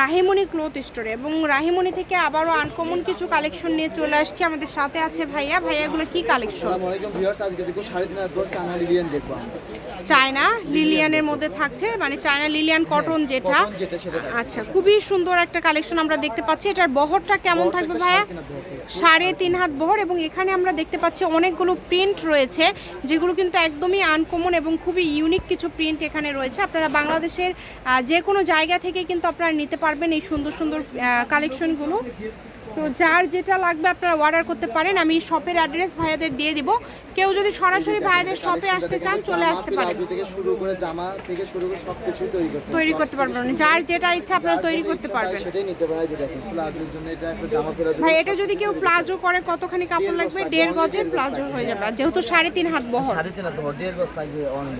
Rahimoni cloth স্টোরে এবং রাহিমণি থেকে আবারও আনকমন কিছু কালেকশন নিয়ে চলে আসছি। আমাদের সাথে আছে ভাইয়া। ভাইয়াগুলো কি কালেকশন চায়না লিলিয়ানের মধ্যে থাকছে মানে চায়না লিলিয়ান কটন যেটা। কটন যেটা। আচ্ছা খুবই সুন্দর একটা কালেকশন আমরা দেখতে পাচ্ছি। এটার বহরটা কেমন থাকবে ভাইয়া? সাড়ে তিন হাত বহর এবং এখানে আমরা দেখতে পাচ্ছি অনেকগুলো প্রিন্ট রয়েছে যেগুলো কিন্তু একদমই আনকমন এবং খুবই ইউনিক কিছু প্রিন্ট এখানে রয়েছে। আপনারা বাংলাদেশের যে কোনো জায়গা থেকে কিন্তু আপনারা নিতে পারবেন এই সুন্দর সুন্দর কালেকশনগুলো তো যার যেটা লাগবে আপনারা অর্ডার করতে পারেন আমি শপের অ্যাড্রেস ভাইয়াদের দিয়ে দিব। কেউ যদি সরাসরি ভাইয়াদের শপে আসতে চান চলে আসতে পারেন। থেকে শুরু করে জামা থেকে শুরু করে সব কিছুই তৈরি করতে তৈরি করতে পারবেন যার যেটা ইচ্ছা আপনারা তৈরি করতে পারবেন। সেটাই নিতে পারে যে দেখেন প্লাজোর জন্য এটা একটা জামা প্লাজো ভাই এটা যদি কেউ প্লাজো করে কতখানি কাপড় লাগবে? দেড় গজের প্লাজো হয়ে যাবে। যেহেতু সাড়ে তিন হাত বহর। সাড়ে তিন হাজার দেড় গজ লাগবে অনেক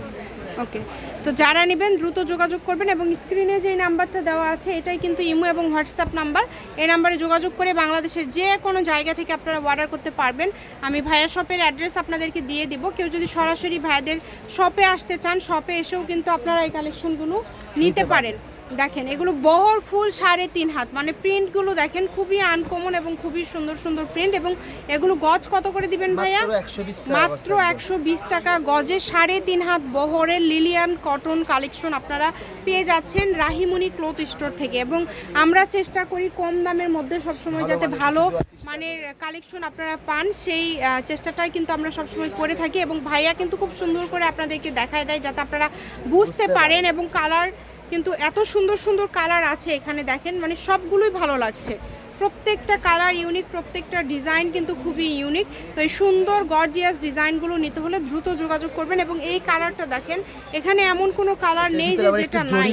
ওকে তো যারা নেবেন দ্রুত যোগাযোগ করবেন এবং স্ক্রিনে যে নাম্বারটা দেওয়া আছে এটাই কিন্তু ইমো এবং হোয়াটসঅ্যাপ নাম্বার। এই নাম্বারে যোগাযোগ করে বাংলাদেশের যে কোনো জায়গা থেকে আপনারা অর্ডার করতে পারবেন। আমি ভাইয়া শপের অ্যাড্রেস আপনাদেরকে দিয়ে দিব। কেউ যদি সরাসরি ভাইয়াদের শপে আসতে চান শপে এসেও কিন্তু আপনারা এই কালেকশনগুলো নিতে পারেন। দেখেন এগুলো বহর ফুল সাড়ে তিন হাত। মানে প্রিন্টগুলো দেখেন খুবই আনকমন এবং খুবই সুন্দর সুন্দর প্রিন্ট এবং এগুলো গজ কত করে দিবেন ভাইয়া? মাত্র 120 টাকা মাত্র অবস্থা। একশো বিশ টাকা গজে সাড়ে তিন হাত বহরের লিলিয়ান কটন কালেকশন আপনারা পেয়ে যাচ্ছেন রাহিমণি ক্লথ স্টোর থেকে। এবং আমরা চেষ্টা করি কম দামের মধ্যে সবসময় যাতে ভালো মানে কালেকশন আপনারা পান সেই চেষ্টাটাই কিন্তু আমরা সবসময় করে থাকি। এবং ভাইয়া কিন্তু খুব সুন্দর করে আপনাদেরকে দেখায় দেয় যাতে আপনারা বুঝতে পারেন এবং কালার কিন্তু এত সুন্দর সুন্দর কালার আছে এখানে দেখেন মানে সবগুলোই ভালো লাগছে। প্রত্যেকটা কালার ইউনিক প্রত্যেকটা ডিজাইন কিন্তু খুবই ইউনিক তো এই সুন্দর গর্জিয়াস ডিজাইনগুলো নিতে হলে দ্রুত যোগাযোগ করবেন এবং এই কালারটা দেখেন এখানে এমন কোনো কালার নেই যে যেটা নাই।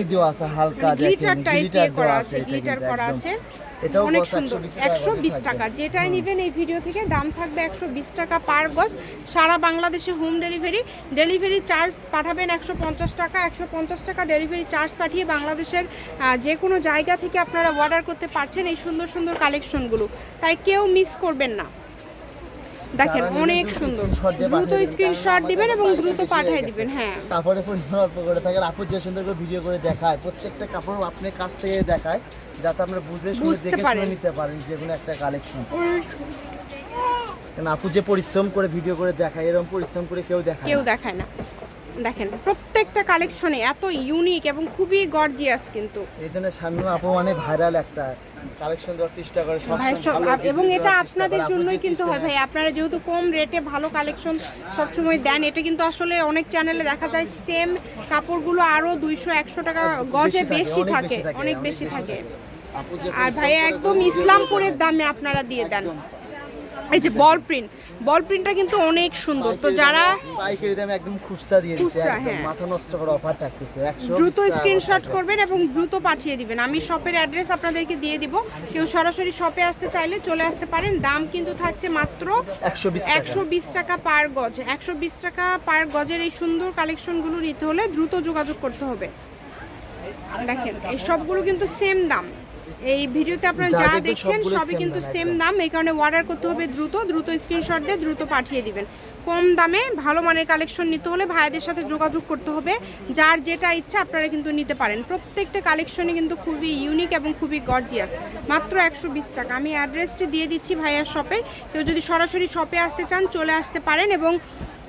গ্লিটার টাইপ করা আছে গ্লিটার করা আছে। এটাও অনেক সুন্দর। একশো বিশ টাকা। যেটাই নেবেন এই ভিডিও থেকে দাম থাকবে একশো বিশ টাকা পার গজ। সারা বাংলাদেশে হোম ডেলিভারি ডেলিভারি চার্জ পাঠাবেন একশো পঞ্চাশ টাকা। একশো পঞ্চাশ টাকা ডেলিভারি চার্জ পাঠিয়ে বাংলাদেশের যে কোনো জায়গা থেকে আপনারা অর্ডার করতে পারছেন এই সুন্দর সুন্দর কালেকশনগুলো তাই কেউ মিস করবেন না। দেখেন অনেক সুন্দর। দ্রুত স্ক্রিনশট দিবেন এবং দ্রুত পাঠিয়ে দিবেন হ্যাঁ। তারপরে পরিমাণ অল্প করে থাকে। আপু যে সুন্দর করে ভিডিও করে দেখায় প্রত্যেকটা কাপড় আপনার কাছ থেকে দেখায় যাতে আমরা বুঝে শুনে দেখে শুনে নিতে পারেন যে কোনো একটা কালেকশন কারণ আপু যে পরিশ্রম করে ভিডিও করে দেখায় এরকম পরিশ্রম করে কেউ দেখায় কেউ দেখায় না। দেখেন প্রত্যেকটা কালেকশনে এত ইউনিক এবং খুবই গর্জিয়াস কিন্তু। এই জন্য সামনে আপু মানে ভাইরাল একটা কালেকশন দেওয়ার চেষ্টা করে এবং এটা আপনাদের জন্যই কিন্তু হয় ভাই আপনারা যেহেতু কম রেটে ভালো কালেকশন সবসময় দেন এটা কিন্তু আসলে অনেক চ্যানেলে দেখা যায় সেম কাপড়গুলো আরও দুইশো একশো টাকা গজে বেশি থাকে, অনেক বেশি থাকে, আর ভাই একদম ইসলামপুরের দামে আপনারা দিয়ে দেন। এই যে বল প্রিন্ট বল প্রিন্টটা কিন্তু অনেক সুন্দর। তো যারা পাইকারি দামে একদম খুচরা দিয়ে দিচ্ছে একদম হ্যাঁ। মাথা নষ্ট করা অফার থাকতেছে 120 দ্রুত স্ক্রিনশট করবেন এবং দ্রুত পাঠিয়ে দিবেন। আমি শপের অ্যাড্রেস আপনাদেরকে দিয়ে দিব। কেউ সরাসরি শপে আসতে চাইলে চলে আসতে পারেন। দাম কিন্তু থাকছে মাত্র 120 টাকা। একশো বিশ টাকা পার গজ। একশো বিশ টাকা পার গজের এই সুন্দর কালেকশনগুলো নিতে হলে দ্রুত যোগাযোগ করতে হবে। দেখেন এই সবগুলো কিন্তু সেম দাম। এই ভিডিওতে আপনারা যা দেখছেন সবই কিন্তু সেম। দাম। এই কারণে অর্ডার করতে হবে দ্রুত। দ্রুত স্ক্রিনশট দিয়ে দ্রুত পাঠিয়ে দিবেন। কম দামে ভালো মানের কালেকশন নিতে হলে ভাইয়াদের সাথে যোগাযোগ করতে হবে। যার যেটা ইচ্ছা আপনারা কিন্তু নিতে পারেন। প্রত্যেকটা কালেকশনই কিন্তু খুবই ইউনিক এবং খুবই গর্জিয়াস মাত্র একশো বিশ টাকা। আমি অ্যাড্রেসটি দিয়ে দিচ্ছি ভাইয়ার শপের কেউ যদি সরাসরি শপে আসতে চান চলে আসতে পারেন এবং